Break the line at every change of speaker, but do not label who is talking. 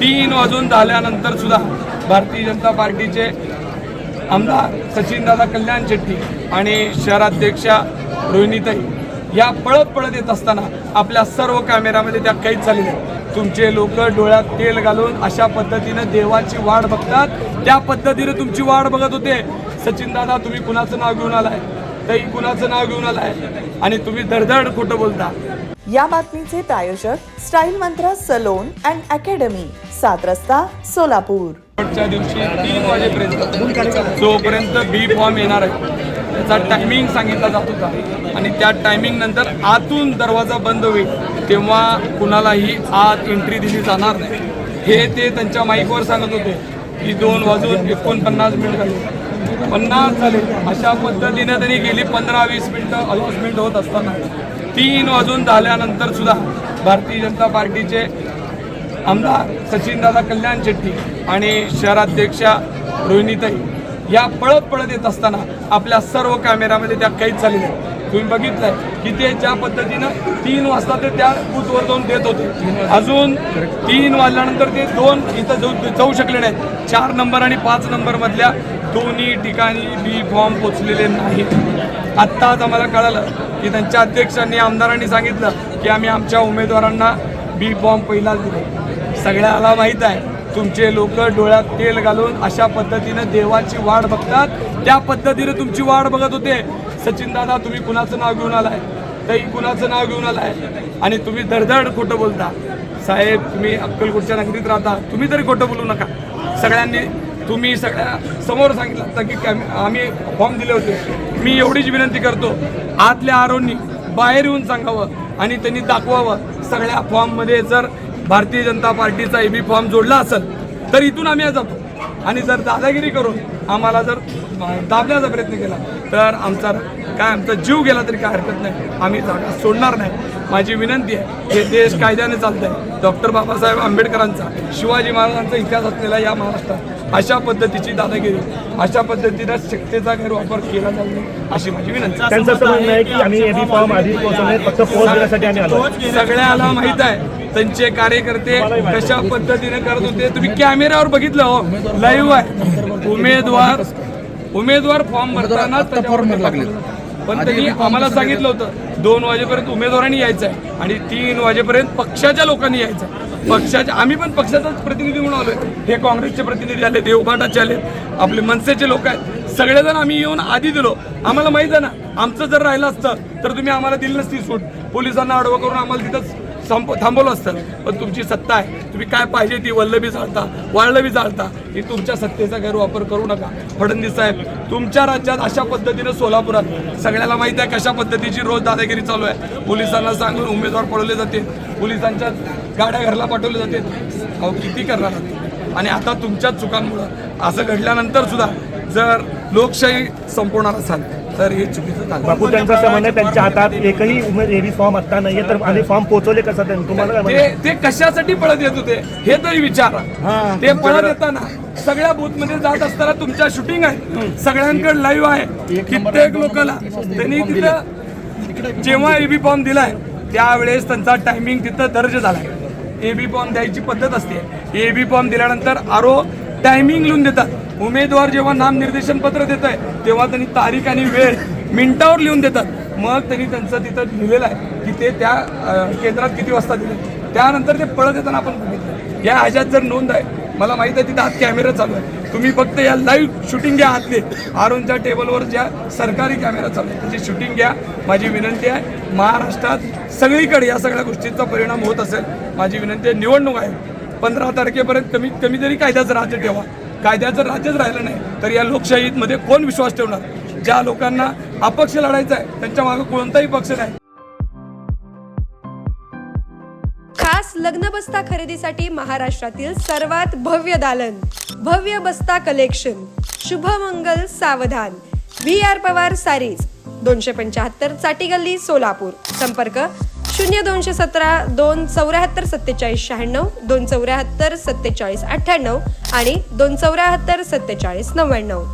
तीन वाजून झाल्यानंतर सुद्धा भारतीय जनता पार्टीचे आमदार सचिनदादा कल्याण शेट्टी आणि शहराध्यक्षा रोहिणीताई या पळत पळत येत असताना आपल्या सर्व कॅमेऱ्यामध्ये त्या कैद झालेल्या तुमचे लोक डोळ्यात तेल घालून अशा पद्धतीनं देवाची वाट बघतात. त्या पद्धतीनं तुमची वाट बघत होते. सचिनदादा तुम्ही कुणाचं नाव घेऊन आलाय? तई कुणाचं नाव घेऊन आलाय? आणि तुम्ही धडधड खोटं बोलता.
या बातमीचे प्रायोजक style mantra salon and academy. Saat Rasta Solapur.
शेवटच्या दिवशी तीन वाजेपर्यंत जोपर्यंत बी फॉर्म येणार आहे त्याचा टायमिंग सांगितला जात होता. आणि त्या टायमिंग नंतर आतून दरवाजा बंद होईल तेव्हा कुणालाही आत एंट्री दिली जाणार नाही. हे ते त्यांच्या माईकवर सांगत होते की दोन वाजून एकोणपन्नास मिनिट झाले. पन्नास झाले. अशा पद्धतीने त्यांनी गेली पंधरा वीस मिनिटं अलॉटमेंट होत असताना. तीन वाजून झाल्यानंतर सुद्धा भारतीय जनता पार्टीचे आमदार सचिनदादा कल्याण शेट्टी आणि शहराध्यक्षा रोहिणीताई या पळत पळत येत असताना आपल्या सर्व कॅमेऱ्यामध्ये त्या कैद झालेल्या आहेत. तुम्ही बघितलंय की ते ज्या पद्धतीनं तीन वाजता ते त्या बूथवर जाऊन देत होते. अजून तीन वाजल्यानंतर ते दोन इथं जाऊ जाऊ शकले नाहीत. चार नंबर आणि पाच नंबर मधल्या दोन्ही ठिकाणी बी फॉर्म पोचलेले नाहीत. आत्ताच आम्हाला कळालं की त्यांच्या अध्यक्षांनी आमदारांनी सांगितलं की आम्ही आमच्या उमेदवारांना बी फॉर्म पहिलाच दिले सगळ्याला माहीत आहे. तुमचे लोक डोळ्यात तेल घालून अशा पद्धतीनं देवाची वाढ बघतात. त्या पद्धतीनं तुमची वाढ बघत होते. सचिन दादा तुम्ही कुणाचं नाव घेऊन आलाय? तरी कुणाचं नाव घेऊन आलाय? आणि तुम्ही धडधड खोटं बोलता. साहेब तुम्ही अक्कलकोटच्या नगरीत राहता. तुम्ही तरी खोटं बोलू नका. सगळ्यांनी तुम्ही सगळ्या समोर सांगितलं होतं की आम्ही फॉर्म दिले होते. मी एवढीच विनंती करतो. आतल्या आरोंनी बाहेर येऊन सांगावं आणि त्यांनी दाखवावं. सगळ्या फॉर्ममध्ये जर भारतीय जनता पार्टीचा एबी फॉर्म जोडला असेल तर इथून आम्ही जातो. आणि जर दादागिरी करून आम्हाला जर दाबण्याचा प्रयत्न केला तर आमचा काय आमचा जीव गेला तरी काय हरकत नाही. आम्ही जागा सोडणार नाही. माझी विनंती आहे हे देश कायद्याने चालतंय डॉक्टर बाबासाहेब आंबेडकरांचा शिवाजी महाराजांचा इतिहास असलेला या महाराष्ट्रात अशा पद्धतीची दादागिरी अशा पद्धतीनं शक्तीचा गैरवापर केला जाऊ नये अशी माझी विनंती आहे.
त्यांचं असं म्हणणं आहे की आम्ही एबी फॉर्म आधीच पोहोचवले फक्त पोस्ट देण्यासाठी आम्ही आलो
सगळ्याला माहीत आहे त्यांचे कार्यकर्ते कशा पद्धतीने करत होते तुम्ही कॅमेऱ्यावर बघितलं हो लाईव्ह आहे. उमेदवार उमेदवार फॉर्म भरताना फॉर्म लागले पण त्यांनी आम्हाला सांगितलं होतं दोन वाजेपर्यंत उमेदवारांनी यायचं आहे आणि तीन वाजेपर्यंत पक्षाच्या लोकांनी यायचं आहे पक्षाचे आम्ही पण पक्षाचाच प्रतिनिधी म्हणून आलोय. हे काँग्रेसचे प्रतिनिधी आले उभाटाचे आले आपले मनसेचे लोक आहेत. सगळेजण आम्ही येऊन आधी दिलो. आम्हाला माहीत आहे ना आमचं जर राहिलं असतं तर तुम्ही आम्हाला दिली नसती सूट. पोलिसांना आडवं करून आम्हाला तिथंच संप थांबवलं असतं. पण तुमची सत्ता आहे. तुम्ही काय पाहिजे ती वल्लभी जाळता वाळलंबी जाळता ही तुमच्या सत्तेचा गैरवापर करू नका. फडणवीस साहेब तुमच्या राज्यात अशा पद्धतीनं सोलापुरात सगळ्याला माहिती आहे कशा पद्धतीची रोज दादागिरी चालू आहे. पोलिसांना सांगून उमेदवार पळवले जाते. पोलिसांच्या गाड्या घरला पाठवले जाते. अहो किती करणार आणि आता तुमच्याच चुकांमुळं असं घडल्यानंतर सुद्धा जर लोकशाही संपवणार असाल तर हे चुकीचं
बापू त्यांचं असं म्हणणं आहे त्यांच्या हातात एकही उमेद एबी फॉर्म आता नाहीये तर आम्ही फॉर्म पोहोचवले कसं त्यांनी? तुम्हाला काय म्हणणं आहे?
ते ते कशासाठी पळत येत होते हे तरी विचारा. ते पळत येताना सगळ्या बूथमध्ये जात असताना तुमच्या शूटिंग आहे सगळ्यांकडे लाईव्ह आहे कित्येक लोकांना त्यांनी तिथं जेव्हा एबी फॉर्म दिलाय त्यावेळेस त्यांचा टायमिंग तिथं दर्ज झालाय. एबी फॉर्म द्यायची पद्धत असते. एबी फॉर्म दिल्यानंतर आरो टायमिंग लिहून देतात उमेदवार जेव्हा नामनिर्देशन पत्र देत आहे तेव्हा त्यांनी तारीख आणि वेळ मिनिटावर लिहून देतात. मग त्यांनी त्यांचं तिथं लिहिलेलं आहे की ते त्या केंद्रात किती वाजता दिले. त्यानंतर ते पळत येताना आपण बघितलं. या ह्याच्यात जर नोंद आहे मला माहीत आहे तिथं आत कॅमेरा चालू आहे. तुम्ही फक्त या लाईव्ह शूटिंग घ्या आतले आरोनच्या टेबलवर ज्या सरकारी कॅमेरा चालू आहे त्याची शूटिंग घ्या. माझी विनंती आहे महाराष्ट्रात सगळीकडे या सगळ्या गोष्टींचा परिणाम होत असेल. माझी विनंती आहे निवडणूक आहे. पंधरा तारखेपर्यंत कमीत कमी तरी कायद्याचं राज्य ठेवा कायद्याचं राज्यच राहिलं नाही तर या लोकशाहीमध्ये कोण विश्वास ठेवणार? ज्या लोकांना अपक्ष लढायचा आहे त्यांच्या मागे कोणताही पक्ष नाही.
खास लग्न बस्ता खरेदीसाठी महाराष्ट्रातील सर्वात भव्य दालन भव्य बस्ता collection Shubhmangal Savdhan. V R Pawar sarees. दोनशे पंच्याहत्तर चाटी गल्ली सोलापूर. संपर्क शून्य दोनशे सतरा दोन चौऱ्याहत्तर सत्तेचाळीस शहाण्णव दोन चौऱ्याहत्तर सत्तेचाळीस अठ्ठ्याण्णव आणि दोन चौऱ्याहत्तर सत्तेचाळीस नव्याण्णव.